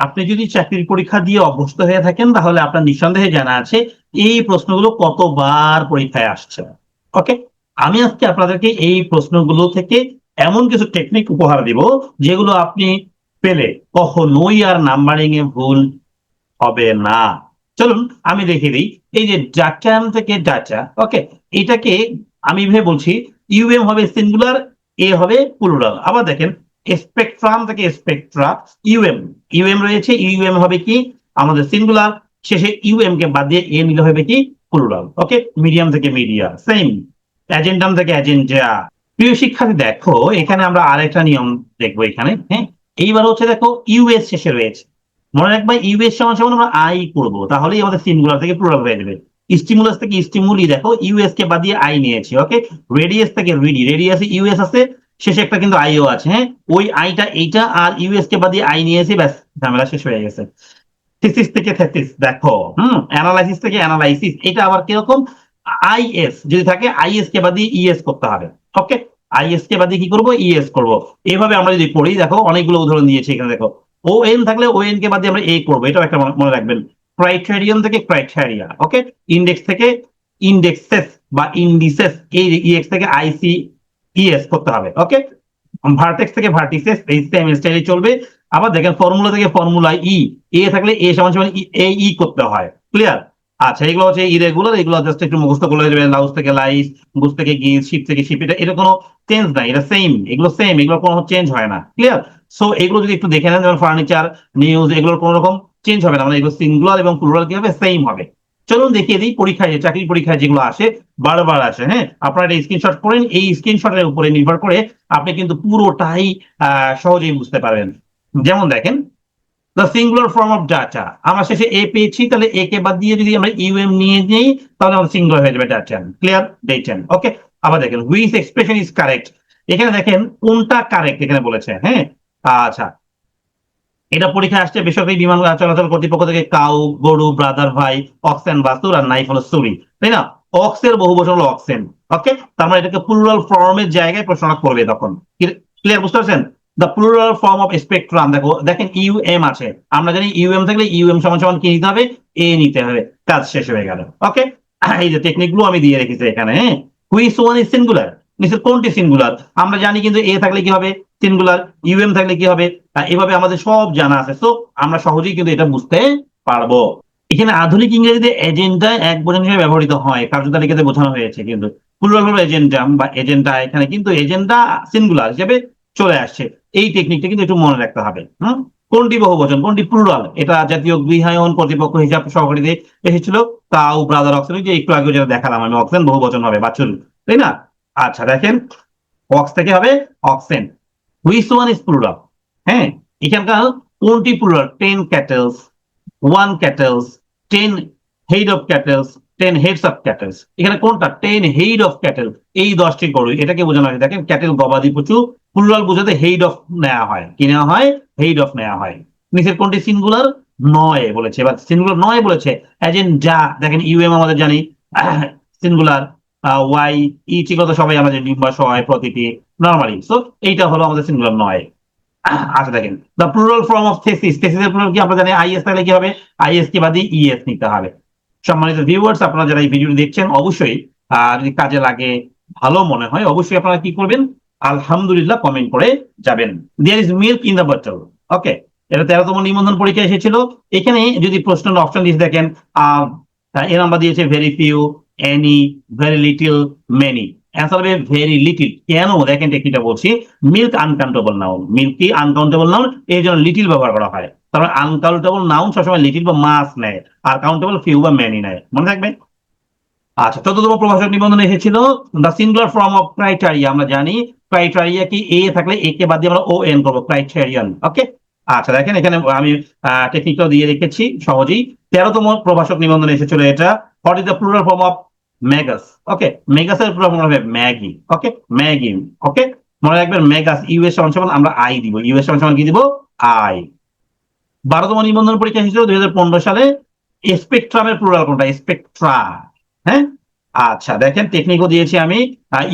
আপনি যদি চাকরির পরীক্ষা দিয়ে অভ্যস্ত হয়ে থাকেন, তাহলে আপনার নিঃসন্দেহে জানা আছে এই প্রশ্নগুলো কতবার পরীক্ষায় আসছে। ওকে আমি আজকে আপনাদেরকে এই প্রশ্নগুলো থেকে এমন কিছু টেকনিক উপহার দিব, যেগুলো আপনি পেলে কখনোই আর নাম্বারিং এ ভুল হবে না। চলুন, আমি দেখিয়ে দিই। এই যে ডাটাম থেকে ডাটা ওকে এটাকে আমি ভেবে বলছি ইউএম হবে সিঙ্গুলার এ হবে প্লুরাল আবার দেখেন স্পেকট্রাম থেকে স্পেকট্রা ইউএম ইউএম রয়েছে ইউএম হবে কি? আমাদের সিঙ্গুলার শেষে ইউএম কে বাদ দিয়ে এ নিলে হবে কি? প্লুরাল ওকে মিডিয়াম থেকে মিডিয়া সেম অ্যাজেন্ডাম থেকে অ্যাজেন্ডা প্রিয় শিক্ষার্থী, দেখো, এখানে আমরা আরেকটা নিয়ম দেখব এখানে হ্যাঁ? এইবার হচ্ছে দেখো ইউএস শেষে রয়েছে। মনে রাখবা ইউএস সমান সমান আমরা আই করব, তাহলেই আমাদের সিঙ্গুলার থেকে প্লুরাল হয়ে যাবে। স্টিমুলাস থেকে স্টিমুলি দেখো ইউএস কে বাদ দিয়ে আই নিয়েছি ওকে রেডিয়াস থেকে রিডি রেডিয়াসে ইউএস আছে শেষে একটা কিন্তু আইও আছে হ্যাঁ? ওই আইটা এইটা আর ইউএস কে বাদ দিয়ে আই নিয়েছি ব্যাস, ঝামেলা শেষ হয়ে গেছে। থিসিস থেকে থেসিস দেখো, হুম? অ্যানালাইসিস থেকে অ্যানালাইসিস এটা আবার কীরকম? আইএস যদি থাকে আইএস কে বাদ দিয়ে ইএস করতে হবে ওকে আইএস কে বাদ কি করব? ইএস করব। এভাবে আমরা যদি পড়ি, দেখো, অনেকগুলো উদাহরণ দিয়েছি এখানে, দেখো। ও এন থাকলে ও এন কে বাদ আমরা এ করব, এটাও একটা মনে- রাখবেন। ক্রাইটেরিয়াম থেকে ক্রাইটেরিয়া ওকে ইন্ডেক্স থেকে ইন্ডেক্সেস বা ইন্ডিসেস এই ইএক্স থেকে আইসি ইএস করতে হবে ওকে ভার্টেক্স থেকে ভার্টিসেস এই সেম স্টাইলে চলবে। আবার দেখেন ফর্মুলা থেকে ফর্মুলা ই এ থাকলে এ সমান সমান এ ই করতে হয় ক্লিয়ার আচ্ছা এগুলো হচ্ছে ইরেগুলার এগুলো জাস্ট একটু মুখস্থ করে যাবে লাউস থেকে লাইস গুস থেকে গিস শিপ থেকে শিপ এটা এটা কোনো চেঞ্জ নাই, এটা সেম এগুলো সেম এগুলো কোনো চেঞ্জ হয় না ক্লিয়ার সো এগুলো যদি একটু দেখে নেন, যেমন ফার্নিচার নিউজ এগুলোর কোনো রকম চেঞ্জ হবে না মানে এগুলো সিঙ্গুলার এবং প্লুরাল কি হবে সেম হবে। চলুন দেখিয়ে দিই পরীক্ষায় যে চাকরির পরীক্ষায় যেগুলো আসে, বারবার আসে হ্যাঁ? আপনারা এটা স্ক্রিনশট করেন, এই স্ক্রিনশটের উপরে নির্ভর করে আপনি কিন্তু পুরোটাই সহজেই বুঝতে পারবেন। যেমন দেখেন the singular form of data আমরা শেষে এ পেয়েছি, তাহলে এ কে বাদ দিয়ে যদি আমরা ইউএম নিয়ে নিই, তাহলে আমাদের সিঙ্গুলার হয়ে যাবে ডাটা ক্লিয়ার ডেটেন ওকে আবার দেখেন হুইচ এক্সপ্রেশন ইজ কারেক্ট এখানে দেখেন, কোনটা কারেক্ট এখানে বলেছে হ্যাঁ? আচ্ছা এটা পরীক্ষা আসছে বেসরকারি বিমান চলাচল কর্তৃপক্ষ থেকে কাউ, গরু, ব্রাদার ভাই, অক্সেন, বাস্তুর আর নাইফ হলো সুরি তাই না? অক্সের বহু বছর হলো অক্সেন। ওকে তার মানে এটাকে প্লুরাল ফর্মের জায়গায় প্রশ্নটা করবে তখন। ক্লিয়ার বুঝতে পারছেন? The plural form of spectrum দেখো, দেখেন ইউএম আছে। আমরা জানি ইউএম থাকলে ইউএম সমান সমান কি নিতে হবে? এ নিতে হবে। কাজ শেষ হয়ে গেল। ওকে এই যে টেকনিকগুলো আমি দিয়ে রেখেছি এখানে হ্যাঁ? ওয়ান ইজ সিঙ্গুলার নিশ্চয় কোনটি সিঙ্গুলার আমরা জানি কিন্তু এ থাকলে কি হবে? সিঙ্গুলার ইউএম থাকলে কি হবে? এভাবে আমাদের সব জানা আছে। তো আমরা সহজেই কিন্তু এটা বুঝতে পারব। এখানে আধুনিক ইংরেজিতে এজেন্ডা এক বচন হিসেবে ব্যবহৃত হয়। কার্যতালিকাতে বোঝানো হয়েছে কিন্তু। প্লুরাল হলো এজেন্ডা বা এজেন্ডা এখানে কিন্তু এজেন্ডা সিঙ্গুলার হিসেবে চলে আসছে। এই টেকনিকটা কিন্তু একটু মনে রাখতে হবে। হুম? কোনটি বহুবচন? কোনটি প্লুরাল এটা জাতীয় গৃহায়ন কর্তৃপক্ষ হিসাব সহকারীতে এসেছিল। তাও ব্রাদার অক্সেন যে একটু আগে যেটা দেখালাম আমি। অক্সেন বহুবচন হবে, বাছুর। তাই না? আচ্ছা দেখেন। অক্স থেকে হবে oxen which one is plural হ্যাঁ এখানকার কোনটি plural ten cattles one cattles ten head of cattles ten heads of cattles এখানে কোনটা? টেন হেড অফ ক্যাটেল এই দশটি গরু, এটাকে বোঝানো হয় দেখেন ক্যাটেল গবাদি পশু প্লুরাল বোঝাতে হেড অফ নেওয়া হয়। কি নেওয়া হয়? হেড অফ নেওয়া হয়। নিচের কোনটি? সিঙ্গুলার নয় বলেছে। এবার সিঙ্গুলার নয় বলেছে। যা, দেখেন ইউএম আমাদের জানি। সিঙ্গুলার ওয়াই ই কথা সবাই আমাদের ডিম্বাস হয় প্রতিটি নর্মালি সো এইটা হলো আমাদের সিঙ্গুলার নয়। আচ্ছা দেখেন। The plural form of thesis থেসিসের plural কি আমরা জানি? আইএস তাহলে কি হবে? আইএস কে বাদে ইএস নিতে হবে। সম্মানিত ভিউয়ার্স আপনারা যারা এই ভিডিওটি দেখছেন, অবশ্যই যদি কাজে লাগে, ভালো মনে হয়, অবশ্যই আপনারা কি করবেন? আলহামদুলিল্লাহ কমেন্ট করে যাবেন। There is milk in the bottle okay এটা তেরোতম নিবন্ধন পরীক্ষা এসেছিল। এখানে যদি প্রশ্নের অপশন লিস্ট দেখেন এর নাম্বার দিয়েছে very few any very little many answer হবে ভেরি লিটিল কেন? দেখেন টেকনিকটা বলছি। Milk uncountable noun milk uncountable noun এই জন্য লিটিল ব্যবহার করা হয়। তারপর আনকাউন্টেবল নাউন সবসময় লিটিল বা মাস নেয়। আর কাউন্টেবল ফিউ বা ম্যানি নেয়। মনে থাকবে? আচ্ছা চতুর্থ প্রভাষক নিবন্ধন এসেছিল the singular form of criteria আমরা জানি ক্রাইটেরিয়া কি এ থাকলে এ কে বাদ দিয়ে আমরা ও এন করব ক্রাইটেরিয়ান ওকে আচ্ছা দেখেন এখানে আমি টেকনিকটাও দিয়ে রেখেছি সহজেই। তেরোতম প্রভাষক নিবন্ধন এসেছিল এটা। What is the plural form of magus, okay? মেগাসের plural form হবে ম্যাগি, ওকে? Magi, okay? মনে রাখবেন মেগাস ইউএস সমান সমান আমরা আই দিব। ইউএস সমান সমান কি দিব? আই। বারোতম নিবন্ধন পরীক্ষা এসেছিল দুই সালে। স্পেকট্রামের প্লুরাল কোনটা? স্পেকট্রা হ্যাঁ? আচ্ছা দেখেন টেকনিকও দিয়েছি আমি।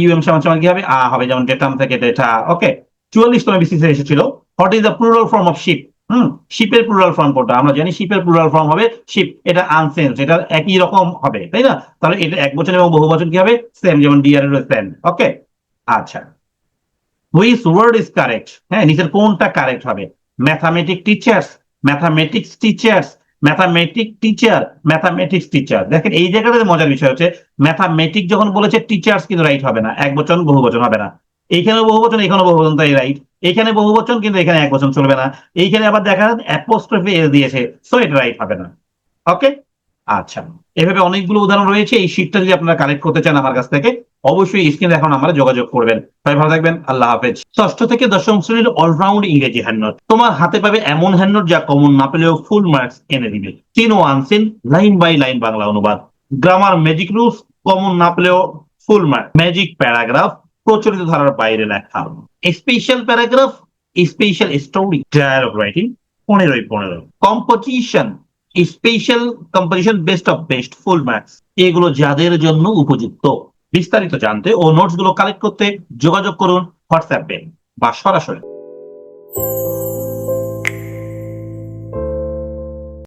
ইউএম সমান সমান কি হবে? আ হবে, যেমন ডেটাম থেকে ডেটা ওকে? চুয়াল্লিশতম বিসিসি এসেছিল। What is the plural form of sheep hmm শিপের plural form কোনটা? আমরা জানি শিপের প্লুরাল ফর্ম হবে শিপ এটা আনসেন্স এটা একই রকম হবে, তাই না? তাহলে এটা এক বছর এবং বহু বছর কি হবে? সেম যেমন ডিয়ার সেম ওকে আচ্ছা। হুইচ ওয়ার্ড ইজ কারেক্ট হ্যাঁ নিচের কোনটা কারেক্ট হবে? Mathematic teachers mathematics teachers mathematic teacher mathematics teacher দেখেন, এই জায়গাটাতে মজার বিষয় হচ্ছে ম্যাথামেটিক যখন বলেছে টিচার্স কিন্তু রাইট হবে না, এক বচন, বহু বচন হবে না। এইখানে বহু বচন এখানে বহু বচন তাই রাইট এখানে বহু বচন কিন্তু এখানে এক বচন চলবে না। এইখানে আবার দেখা যাচ্ছে অ্যাপোস্ট্রফি এস দিয়েছে সো এটা রাইট হবে না। ওকে আচ্ছা। এভাবে অনেকগুলো উদাহরণ রয়েছে। এই শীটটা যদি আপনারা কালেক্ট করতে চান আমার কাছ থেকে, অবশ্যই স্ক্রিনে এখন আমরা যোগাযোগ করবেন। সবাই ভালো থাকবেন। আল্লাহ হাফেজ। ষষ্ঠ থেকে দশম শ্রেণির অলরাউন্ড ইংরেজি হ্যান্ডনোট তোমার হাতে পাবে এমন হ্যান্ডনোট যা কমন না পেলেও ফুল মার্কস এনে দিবে। তিন ও unseen line by line Bangla অনুবাদ। গ্রামার ম্যাজিক রুলস কমন না পেলেও ফুল মার্ক ম্যাজিক প্যারাগ্রাফ প্রচলিত ধারার বাইরে লেখা special paragraph special story dialogue writing পনেরোই পনেরো। Composition special composition best of best full max এগুলো যাদের জন্য উপযুক্ত। বিস্তারিত জানতে ও নোটসগুলো কালেক্ট করতে যোগাযোগ করুন হোয়াটসঅ্যাপে বা সরাসরি।